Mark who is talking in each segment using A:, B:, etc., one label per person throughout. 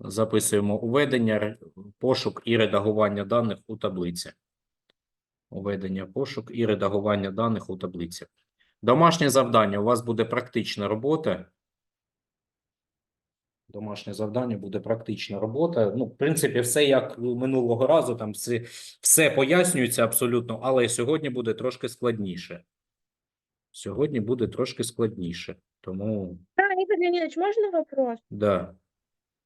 A: Записуємо уведення, пошук і редагування даних у таблиці. Уведення, пошук і редагування даних у таблиці. Домашнє завдання. У вас буде практична робота. Домашнє завдання буде практична робота. Ну, в принципі, все як минулого разу, там все, все пояснюється абсолютно, але сьогодні буде трошки складніше. Сьогодні буде трошки складніше. Тому,
B: Леонидович, можно вопрос?
A: да,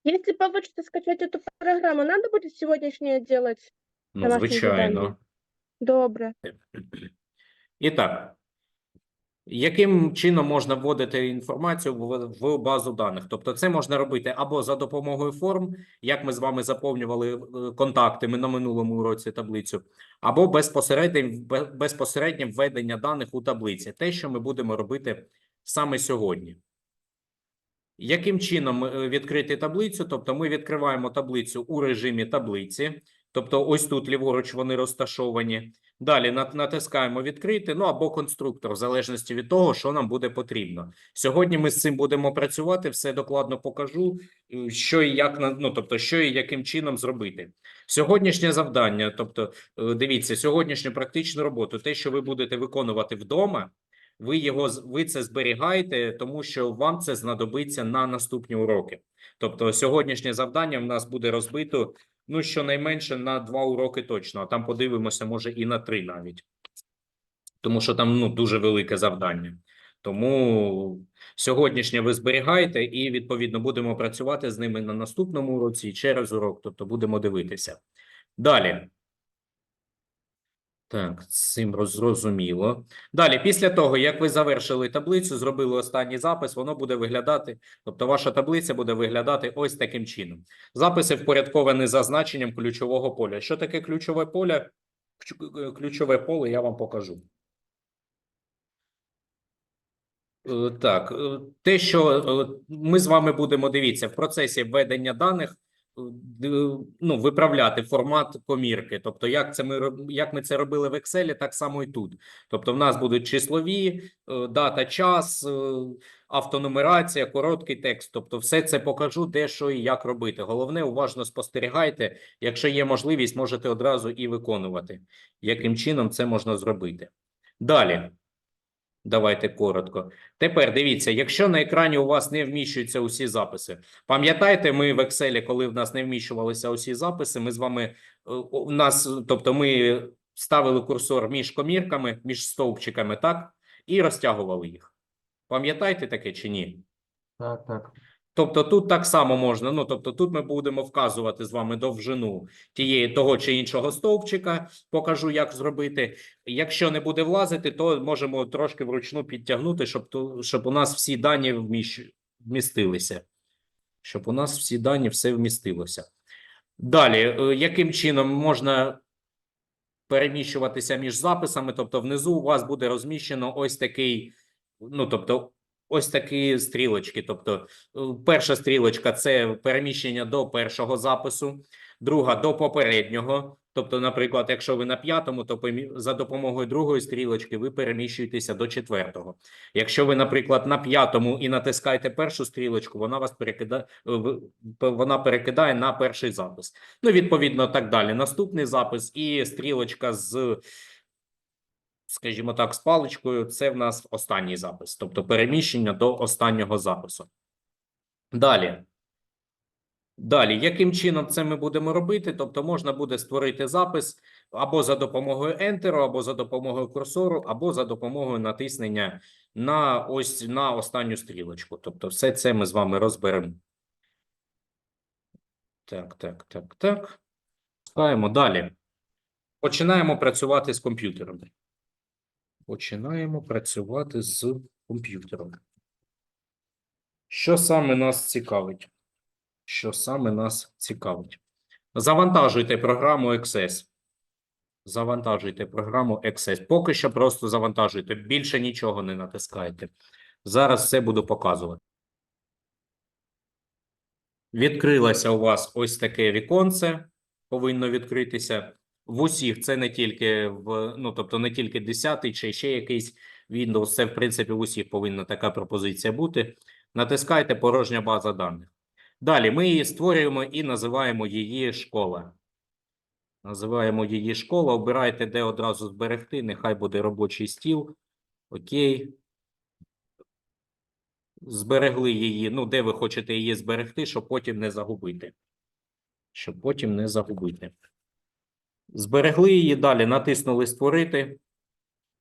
B: Если получится скачать эту программу, надо будет сегодняшнее делать?
A: ну,
B: Домашнє
A: звичайно.
B: завдання. Добре.
A: І так, яким чином можна вводити інформацію в, в базу даних? Тобто, це можна робити або за допомогою форм, як ми з вами заповнювали е, контакти ми на минулому уроці таблицю, або безпосереднє, бе- безпосереднє введення даних у таблиці, те, що ми будемо робити саме сьогодні. Яким чином е, відкрити таблицю? Тобто, ми відкриваємо таблицю у режимі таблиці. Тобто, ось тут ліворуч вони розташовані. Далі натискаємо відкрити, ну або конструктор, в залежності від того, що нам буде потрібно. Сьогодні ми з цим будемо працювати, все докладно покажу, е, що і як ну, тобто, що і яким чином зробити. Сьогоднішнє завдання, тобто, е, дивіться, сьогоднішню практичну роботу, те, що ви будете виконувати вдома, ви його ви це зберігаєте, тому що вам це знадобиться на наступні уроки. Тобто, сьогоднішнє завдання в нас буде розбито ну, щонайменше на два уроки точно, а там подивимося, може, і на три навіть. Тому що там ну, дуже велике завдання. Тому сьогоднішнє ви зберігаєте, і відповідно будемо працювати з ними на наступному уроці і через урок, тобто будемо дивитися. Далі. Так, цим зрозуміло. Далі, після того, як ви завершили таблицю, зробили останній запис, воно буде виглядати, тобто ваша таблиця буде виглядати ось таким чином. Записи впорядковані за значенням ключового поля. Що таке ключове поле? Е, Ключове поле я вам покажу. Е, Так, е, те, що ми з вами будемо дивіться в процесі введення даних, ну, виправляти формат комірки. Тобто, як це ми як ми це робили в Excel, так само і тут. Тобто, в нас будуть числові, е, дата, час, е, автонумерація, короткий текст. Тобто, все це покажу, де що і як робити. Головне, уважно спостерігайте. Якщо є можливість, можете одразу і виконувати. Яким чином це можна зробити? Далі. Давайте коротко. Тепер дивіться, якщо на екрані у вас не вміщуються усі записи, пам'ятаєте, ми в Excel, коли в нас не вміщувалися усі записи, ми з вами е, у нас, тобто, ми ставили курсор між комірками, між стовпчиками, так, і розтягували їх. Пам'ятаєте таке чи ні?
C: Так, так.
A: Тобто тут так само можна. Ну тобто, тут ми будемо вказувати з вами довжину тієї того чи іншого стовпчика. Покажу, як зробити. Якщо не буде влазити, то можемо трошки вручну підтягнути, щоб ту- щоб у нас всі дані вміщ... вмістилися. Щоб у нас всі дані все вмістилося. Далі, е, яким чином можна переміщуватися між записами? Тобто, внизу у вас буде розміщено ось такий, ну тобто, ось такі стрілочки. Тобто, Е, Перша стрілочка це переміщення до першого запису, друга до попереднього. Тобто, наприклад, якщо ви на п'ятому, то за допомогою другої стрілочки ви переміщуєтеся до четвертого. Якщо ви, наприклад, на п'ятому і натискаєте першу стрілочку, вона вас перекидає, вона перекидає на перший запис. Ну, відповідно, так далі. Наступний запис і стрілочка з скажімо так, з паличкою, це в нас останній запис, тобто переміщення до останнього запису. Далі. Далі, яким чином це ми будемо робити? Тобто можна буде створити запис або за допомогою Enter, або за допомогою курсору, або за допомогою натиснення на ось на останню стрілочку. Тобто, все це ми з вами розберемо. Так, так, так, так. Пускаємо далі. Починаємо працювати з комп'ютером. Починаємо працювати з комп'ютером. Що саме нас цікавить? Що саме нас цікавить? Завантажуйте програму Access. Завантажуйте програму Access. Поки що просто завантажуйте. Більше нічого не натискайте. Зараз все буду показувати. Відкрилося у вас ось таке віконце. Повинно відкритися в усіх. Це не тільки в ну, тобто не тільки 10 чи ще якийсь Windows. Це в принципі в усіх повинна така пропозиція бути. Натискайте порожня база даних. Далі ми її створюємо і називаємо її школа. Називаємо її школа. Обирайте, де одразу зберегти. Нехай буде робочий стіл. Окей. Зберегли її. Ну, де ви хочете її зберегти, щоб потім не загубити. Щоб потім не загубити. Зберегли її далі, натиснули Створити.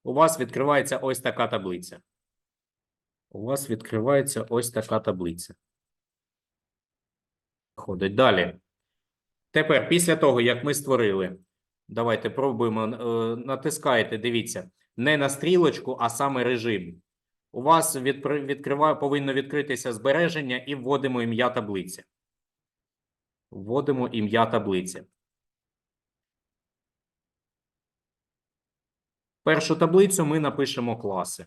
A: У вас відкривається ось така таблиця. У вас відкривається ось така таблиця. Ходить далі. Тепер, після того, як ми створили, давайте пробуємо. е, Натискаєте, дивіться, не на стрілочку, а саме режим. У вас відкриває, повинно відкритися збереження і вводимо ім'я таблиці. Вводимо ім'я таблиці. Першу таблицю ми напишемо класи.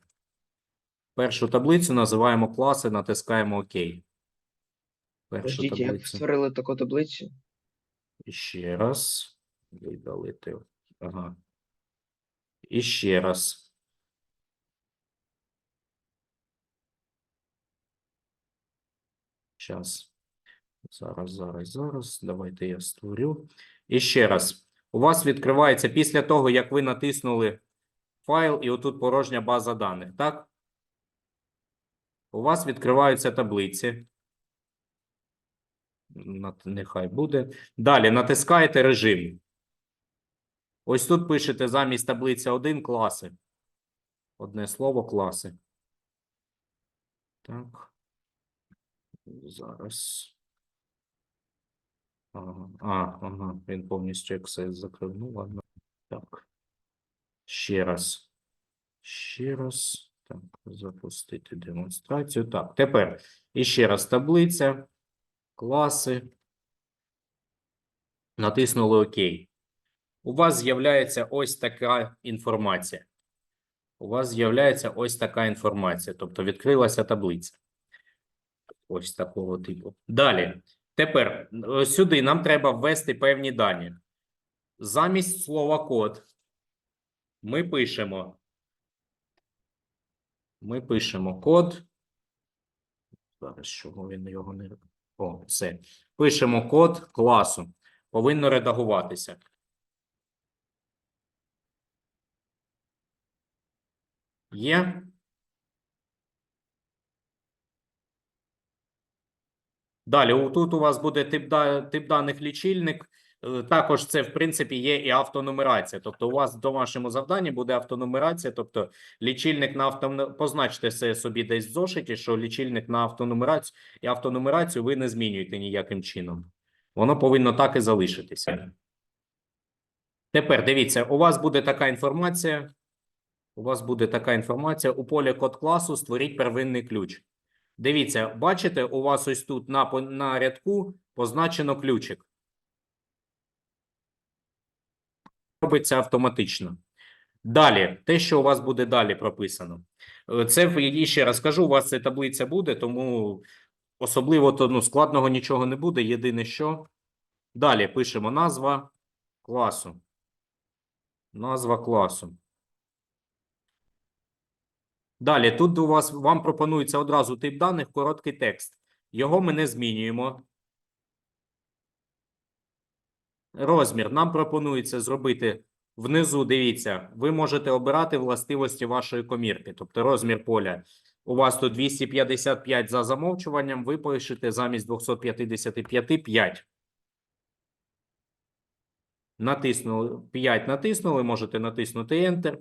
A: Першу таблицю називаємо класи, натискаємо ОК. Першу
C: Подождіть, як
A: таблицю.
C: створили таку таблицю?
A: І ще раз. Видалити. Ага. І ще раз. Зараз. Зараз, зараз, зараз. Давайте я створю. І ще раз. У вас відкривається після того, як ви натиснули файл, і отут порожня база даних, так? У вас відкриваються таблиці. Нехай буде. Далі натискаєте режим. Ось тут пишете замість таблиця 1 класи. Одне слово класи. Так. Зараз. А, ага, він повністю Access закрив. Ну, ладно. Так. Ще раз. Ще раз. Так, запустити демонстрацію. Так, тепер іще раз таблиця, класи. Натиснули ОК. У вас з'являється ось така інформація. У вас з'являється ось така інформація. Тобто відкрилася таблиця. Ось такого типу. Далі. Тепер е, сюди нам треба ввести певні дані. Замість слова код ми пишемо. Ми пишемо код. Зараз чого він його не. О, все. Пишемо код класу. Повинно редагуватися. Є. Далі, тут у вас буде тип, тип даних лічильник. Е, Також це, в принципі, є і автонумерація. Тобто, у вас в домашньому завданні буде автонумерація. Тобто, лічильник на авто... позначте це собі десь в зошиті, що лічильник на автонумерацію і автонумерацію ви не змінюєте ніяким чином. Воно повинно так і залишитися. Тепер дивіться, у вас буде така інформація. У вас буде така інформація. У полі код класу створіть первинний ключ. Дивіться, бачите, у вас ось тут на, на рядку позначено ключик. Робиться автоматично. Далі, те, що у вас буде далі прописано. Е, Це і ще раз кажу, у вас це таблиця буде, тому особливо то ну, складного нічого не буде. Єдине, що далі пишемо назва класу. Назва класу. Далі, тут у вас вам пропонується одразу тип даних, короткий текст. Його ми не змінюємо. Розмір нам пропонується зробити внизу. Дивіться, ви можете обирати властивості вашої комірки, тобто розмір поля. У вас тут 255 за замовчуванням, ви пишете замість 255 5. Натиснули 5 натиснули, можете натиснути Enter.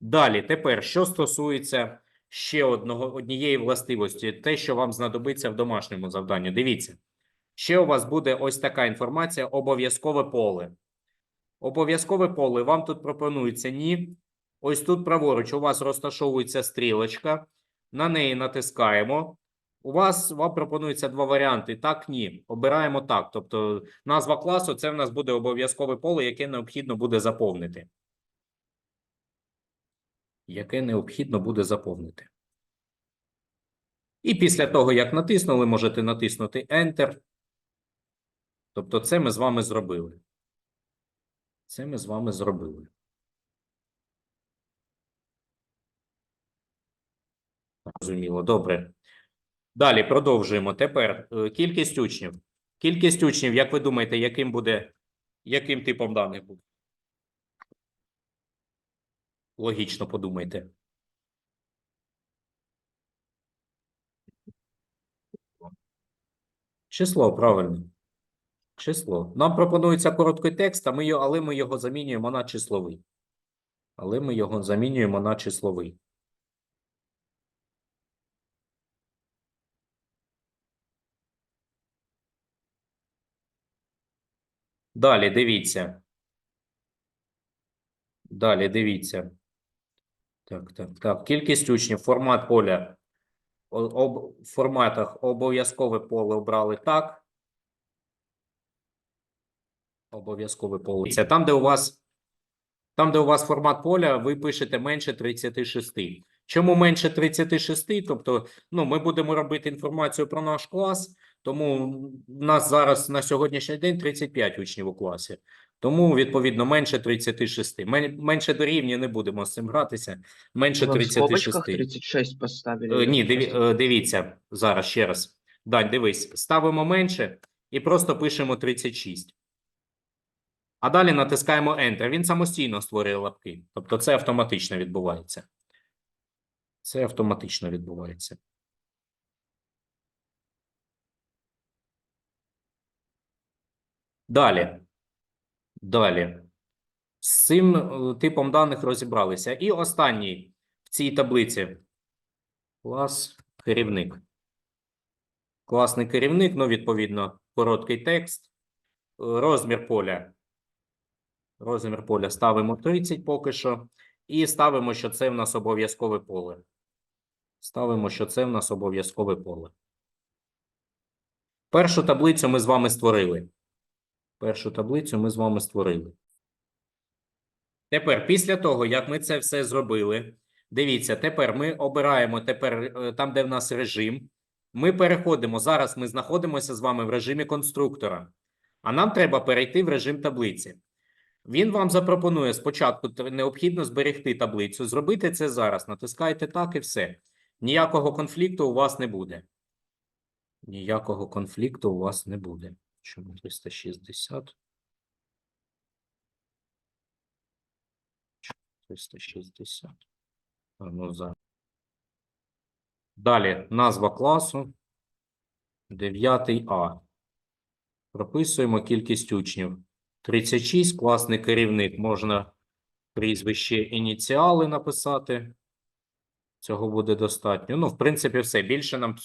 A: Далі, тепер, що стосується ще одного, однієї властивості, те, що вам знадобиться в домашньому завданні. Дивіться, ще у вас буде ось така інформація: обов'язкове поле. Обов'язкове поле вам тут пропонується ні. Ось тут праворуч у вас розташовується стрілочка. На неї натискаємо. У вас вам пропонується два варіанти: так, ні. Обираємо так. Тобто, назва класу це в нас буде обов'язкове поле, яке необхідно буде заповнити яке необхідно буде заповнити. І після того, як натиснули, можете натиснути Enter. Тобто, це ми з вами зробили. Це ми з вами зробили. Зрозуміло, добре. Далі продовжуємо. Тепер е, кількість учнів. Кількість учнів, як ви думаєте, яким буде, яким типом даних буде? Логічно подумайте. Число, правильно. Число. Нам пропонується короткий текст, а ми але ми його замінюємо на числовий. Але ми його замінюємо на числовий. Далі дивіться. Далі дивіться. Так, так, так. Кількість учнів, формат поля. В форматах обов'язкове поле обрали так. Обов'язкове поле. Це там, де у вас, там, де у вас формат поля, ви пишете менше 36. Чому менше 36? Тобто, ну, ми будемо робити інформацію про наш клас, тому в нас зараз на сьогоднішній день 35 учнів у класі. Тому, відповідно, менше 36. Мен- Менше дорівнює не будемо з цим гратися. Менше
C: в скобочках
A: 36.
C: 36 поставили?
A: Е, Ні, диві, е, дивіться зараз ще раз. Дань, дивись, ставимо менше і просто пишемо 36. А далі натискаємо Enter. Він самостійно створює лапки. Тобто це автоматично відбувається. Це автоматично відбувається. Далі. Далі. З цим е, типом даних розібралися. І останній в цій таблиці. Клас керівник. Класний керівник, ну, відповідно, короткий текст. Е, Розмір поля. Розмір поля ставимо 30 поки що. І ставимо, що це в нас обов'язкове поле. Ставимо, що це в нас обов'язкове поле. Першу таблицю ми з вами створили. Першу таблицю ми з вами створили. Тепер, після того, як ми це все зробили, дивіться, тепер ми обираємо тепер е, там, де в нас режим. Ми переходимо. Зараз ми знаходимося з вами в режимі конструктора. А нам треба перейти в режим таблиці. Він вам запропонує спочатку необхідно зберегти таблицю. Зробити це зараз. Натискайте так і все. Ніякого конфлікту у вас не буде. Ніякого конфлікту у вас не буде. Чому 360? 360. А, ну, за. Далі назва класу 9А. Прописуємо кількість учнів. 36, класний керівник. Можна прізвище ініціали написати. Цього буде достатньо. Ну, в принципі, все. Більше нам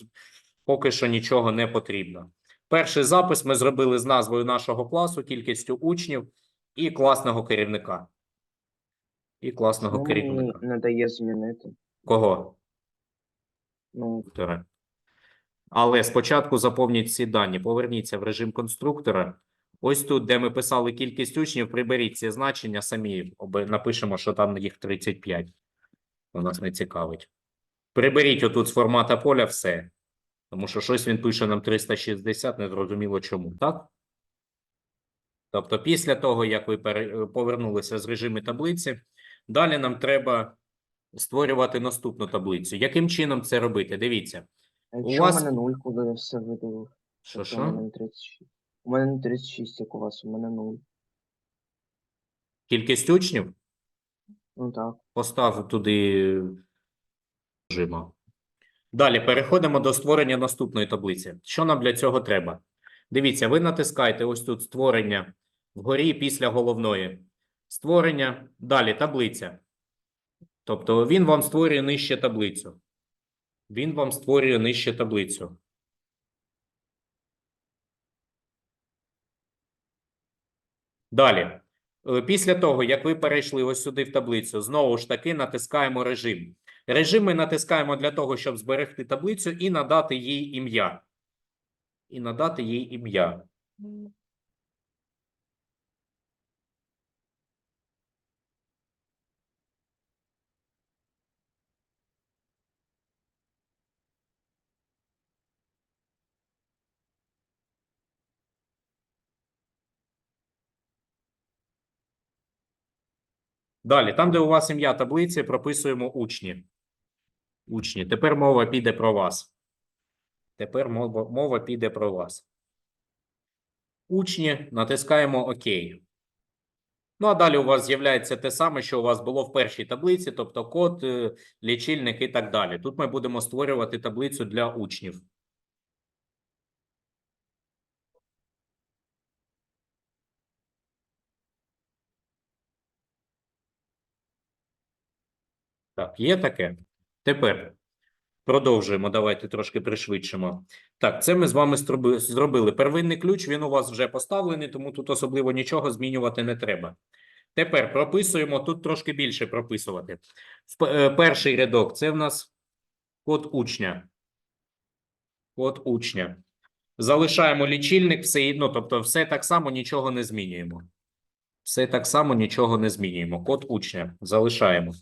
A: поки що нічого не потрібно. Перший запис ми зробили з назвою нашого класу, кількістю учнів і класного керівника. І класного
C: Ну,
A: керівника.
C: надає змінити.
A: Кого?
C: Ну.
A: Але спочатку заповніть всі дані. Поверніться в режим конструктора. Ось тут, де ми писали кількість учнів, приберіть ці значення самі. Напишемо, що там їх 35. То нас не цікавить. Приберіть отут з формата поля все. Тому що щось він пише нам 360, незрозуміло чому, так? Тобто, після того, як ви повернулися з режиму таблиці, далі нам треба створювати наступну таблицю. Яким чином це робити? Дивіться.
C: а
A: У вас-
C: мене 0, коли я все видалив?
A: Що, що?
C: У мене не 36. У мене не 36, як у вас, у мене 0.
A: Кількість учнів?
C: Ну так.
A: Постав туди режима. Далі переходимо до створення наступної таблиці. Що нам для цього треба? Дивіться, ви натискаєте ось тут створення вгорі після головної. Створення, далі таблиця. Тобто він вам створює нижче таблицю. Він вам створює нижче таблицю. Далі. Е, Після того, як ви перейшли ось сюди в таблицю, знову ж таки натискаємо режим. Режим ми натискаємо для того, щоб зберегти таблицю і надати їй ім'я. І надати їй ім'я. Далі, там, де у вас ім'я таблиці, прописуємо учні. Учні. Тепер мова піде про вас. Тепер мова, мова піде про вас. Учні, натискаємо ОК. Ну, а далі у вас з'являється те саме, що у вас було в першій таблиці, тобто код, е, лічильник і так далі. Тут ми будемо створювати таблицю для учнів. Так, є таке. Тепер продовжуємо. Давайте трошки пришвидшимо. Так, це ми з вами зробили. Первинний ключ, він у вас вже поставлений, тому тут особливо нічого змінювати не треба. Тепер прописуємо, тут трошки більше прописувати. Е, перший рядок це в нас код учня. Код учня. Залишаємо лічильник, все, ну, тобто все так само, нічого не змінюємо. Все так само, нічого не змінюємо. Код учня залишаємо.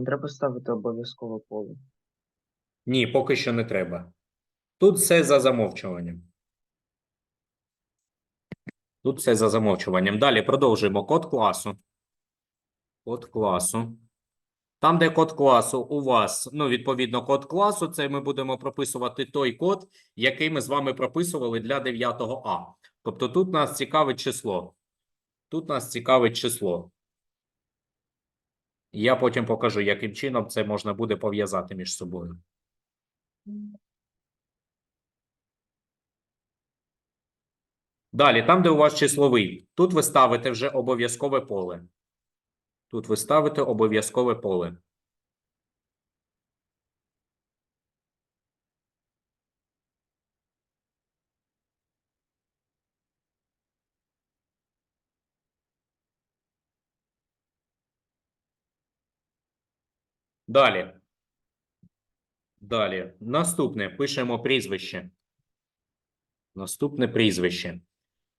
C: Нам треба ставити обов'язкове поле.
A: Ні, поки що не треба. Тут все за замовчуванням. Тут все за замовчуванням. Далі продовжуємо. Код класу. Код класу. Там, де код класу у вас, ну, відповідно, код класу, це ми будемо прописувати той код, який ми з вами прописували для 9 А. Тобто тут нас цікавить число. Тут нас цікавить число. Я потім покажу, яким чином це можна буде пов'язати між собою. Далі, там, де у вас числовий, тут ви ставите вже обов'язкове поле. Тут ви ставите обов'язкове поле. Далі. Далі. Наступне. Пишемо прізвище. Наступне прізвище.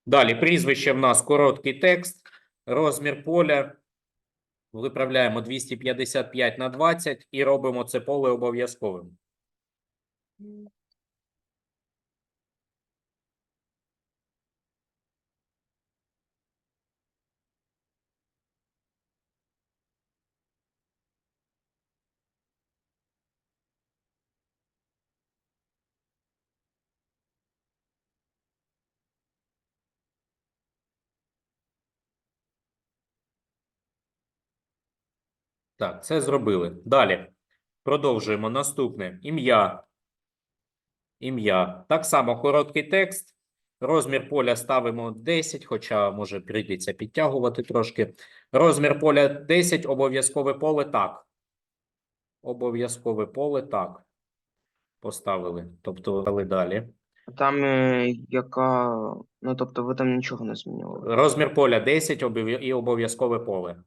A: Далі прізвище в нас короткий текст, розмір поля. Виправляємо 255 на 20 і робимо це поле обов'язковим. Так, це зробили. Далі. Продовжуємо. Наступне. Ім'я. Ім'я. Так само короткий текст. Розмір поля ставимо 10, хоча може прийдеться підтягувати трошки. Розмір поля 10, обов'язкове поле так. Обов'язкове поле так. Поставили. Тобто дали далі.
C: Там е, яка. Ну, тобто ви там нічого не змінювали.
A: Розмір поля 10 обов'я- і обов'язкове поле.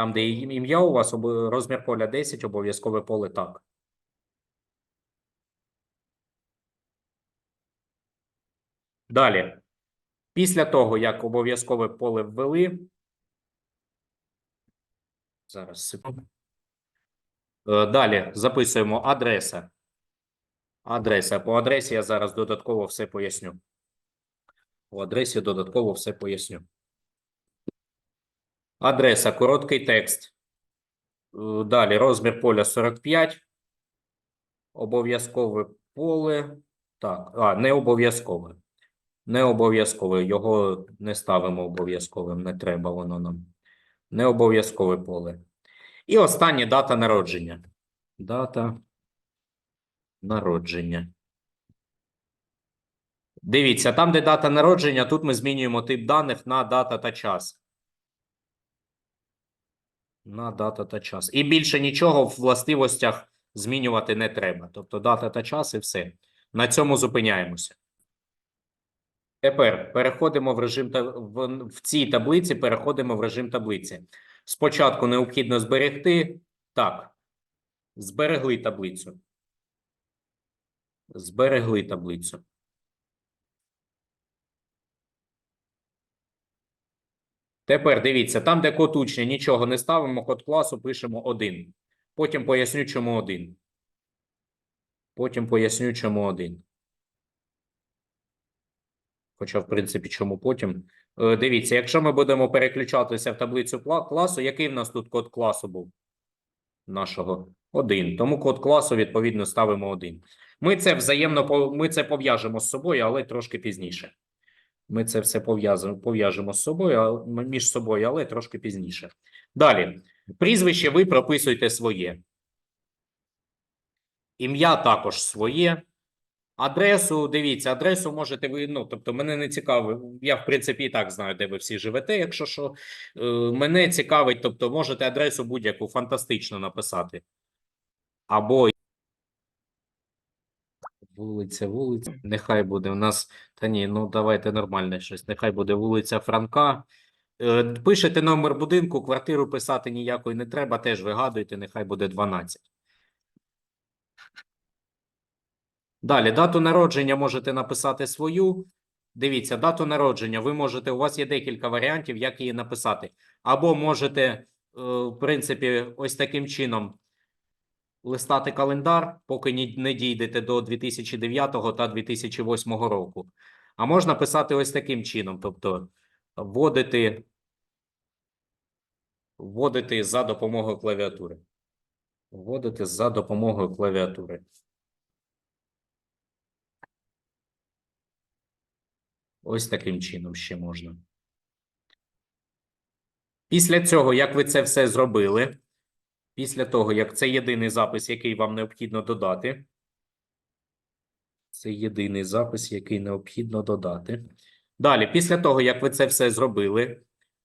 A: Там, де ім- ім'я у вас, розмір поля 10, обов'язкове поле так. Далі. Після того, як обов'язкове поле ввели. Зараз секунду. Е, Далі записуємо адреса. Адреса. По адресі я зараз додатково все поясню. По адресі додатково все поясню. Адреса, короткий текст. Е, Далі розмір поля 45. Обов'язкове поле. Так, а, не обов'язкове. Не обов'язкове. Його не ставимо обов'язковим, не треба воно нам. Не обов'язкове поле. І останнє дата народження. Дата народження. Дивіться, там, де дата народження, тут ми змінюємо тип даних на дата та час. На дата та час. І більше нічого в властивостях змінювати не треба. Тобто дата та час і все. На цьому зупиняємося. Тепер переходимо в режим та в, в цій таблиці переходимо в режим таблиці. Спочатку необхідно зберегти. Так. Зберегли таблицю. Зберегли таблицю. Тепер дивіться, там, де код учня, нічого не ставимо, код класу пишемо 1. Потім поясню, чому 1. Потім поясню, чому один. Хоча, в принципі, чому потім. Е, Дивіться, якщо ми будемо переключатися в таблицю класу, який в нас тут код класу був? Нашого один. Тому код класу, відповідно, ставимо один. Ми це взаємно ми це пов'яжемо з собою, але трошки пізніше. Ми це все пов'яжемо з собою, між собою, але трошки пізніше. Далі. Прізвище ви прописуєте своє. Ім'я також своє. Адресу, дивіться, адресу можете ви, ну, тобто мене не цікаво, я в принципі і так знаю, де ви всі живете, якщо що. Е, мене цікавить, тобто можете адресу будь-яку фантастично написати. Або вулиця, вулиця, нехай буде у нас, та ні, ну давайте нормальне щось, нехай буде вулиця Франка. Е, Пишете номер будинку, квартиру писати ніякої не треба, теж вигадуйте, нехай буде 12. Далі, дату народження можете написати свою. Дивіться, дату народження. Ви можете, у вас є декілька варіантів, як її написати. Або можете, е, в принципі, ось таким чином листати календар, поки не дійдете до 2009 та 2008 року. А можна писати ось таким чином, тобто вводити, вводити за допомогою клавіатури. Вводити за допомогою клавіатури. Ось таким чином ще можна. Після цього, як ви це все зробили, після того, як це єдиний запис, який вам необхідно додати. Це єдиний запис, який необхідно додати. Далі, після того, як ви це все зробили,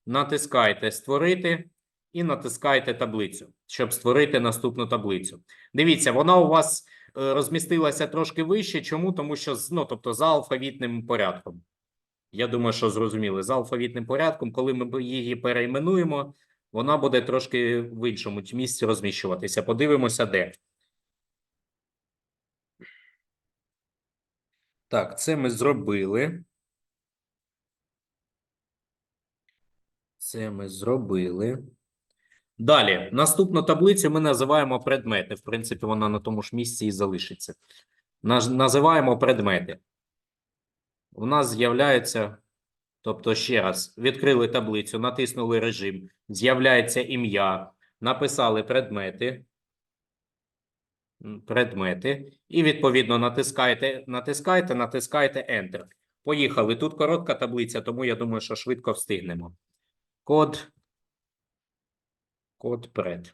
A: натискайте Створити і натискайте таблицю, щоб створити наступну таблицю. Дивіться, вона у вас е, розмістилася трошки вище. Чому? Тому що ну, тобто за алфавітним порядком. Я думаю, що зрозуміли. За алфавітним порядком, коли ми її перейменуємо, вона буде трошки в іншому місці розміщуватися. Подивимося, де. Так, це ми зробили. Це ми зробили. Далі, наступну таблицю ми називаємо предмети. В принципі, вона на тому ж місці і залишиться. Називаємо предмети. У нас з'являється, тобто ще раз, відкрили таблицю, натиснули режим, з'являється ім'я, написали предмети, предмети, і відповідно натискаєте, натискаєте, натискаєте Enter. Поїхали. Тут коротка таблиця, тому я думаю, що швидко встигнемо. Код, код пред.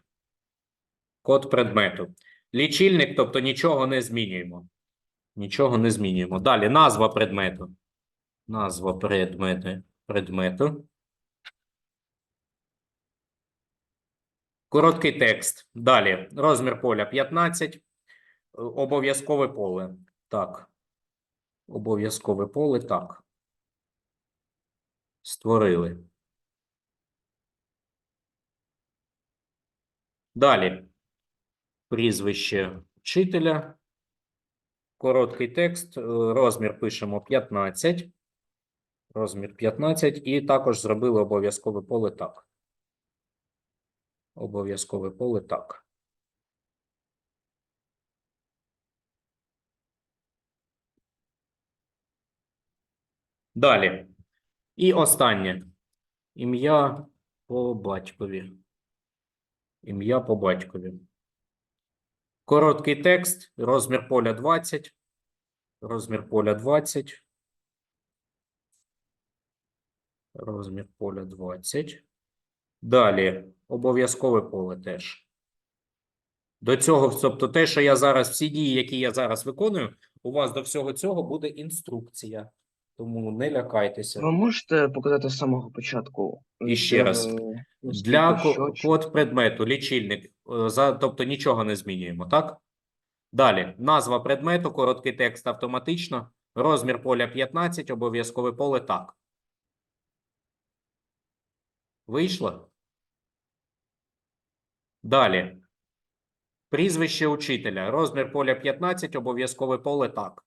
A: Код предмету. Лічильник, тобто нічого не змінюємо. Нічого не змінюємо. Далі назва предмету. Назва предмету. предмету. Короткий текст. Далі. Розмір поля 15. Е, Обов'язкове поле. Так. Обов'язкове поле. Так. Створили. Далі. Прізвище вчителя. Короткий текст. Розмір пишемо 15. Розмір 15. І також зробили обов'язкове поле так. Обов'язкове поле так. Далі. І останнє. Ім'я по батькові. Ім'я по батькові. Короткий текст. Розмір поля 20. Розмір поля 20. Розмір поля 20. Далі обов'язкове поле теж. До цього, тобто те, що я зараз, всі дії, які я зараз виконую, у вас до всього цього буде інструкція. Тому не лякайтеся.
C: Ви можете показати з самого початку?
A: І ще раз.
C: Е,
A: Для
C: що,
A: код предмету, лічильник, е, за, тобто нічого не змінюємо, так? Далі, назва предмету, короткий текст автоматично, розмір поля 15, обов'язкове поле так. Вийшло? Далі. Прізвище учителя, розмір поля 15, обов'язкове поле так.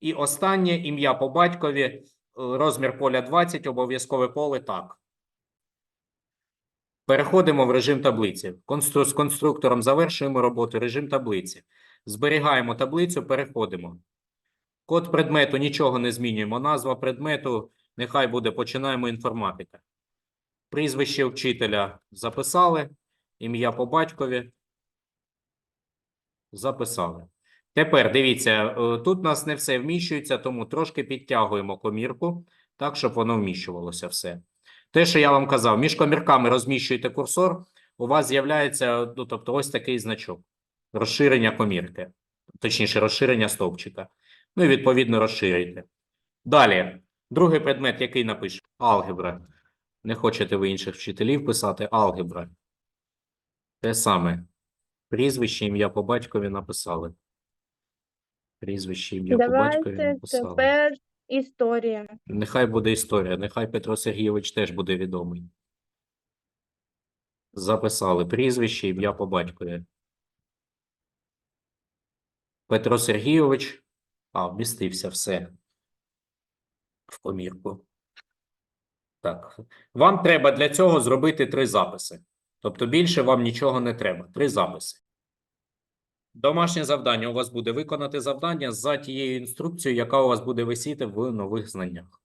A: І останнє ім'я по батькові, розмір поля 20, обов'язкове поле так. Переходимо в режим таблиці. Констру... З конструктором завершуємо роботу. Режим таблиці. Зберігаємо таблицю, переходимо. Код предмету нічого не змінюємо. Назва предмету нехай буде починаємо інформатика. Прізвище вчителя записали. Ім'я по батькові. Записали. Тепер дивіться, е, тут у нас не все вміщується, тому трошки підтягуємо комірку, так, щоб воно вміщувалося все. Те, що я вам казав, між комірками розміщуєте курсор, у вас з'являється, ну, тобто ось такий значок. Розширення комірки, точніше, розширення стовпчика. Ну і відповідно розширюйте. Далі, другий предмет, який напише? Алгебра. Не хочете ви інших вчителів писати алгебра. Те саме. Прізвище, ім'я по батькові написали. Прізвище, ім'я по батькові написали.
B: тепер історія.
A: Нехай буде історія, нехай Петро Сергійович теж буде відомий. Записали прізвище, ім'я по батькові. Петро Сергійович, а, вмістився все в комірку. Так. Вам треба для цього зробити три записи. Тобто більше вам нічого не треба. Три записи. Домашнє завдання у вас буде виконати завдання за тією інструкцією, яка у вас буде висіти в нових знаннях.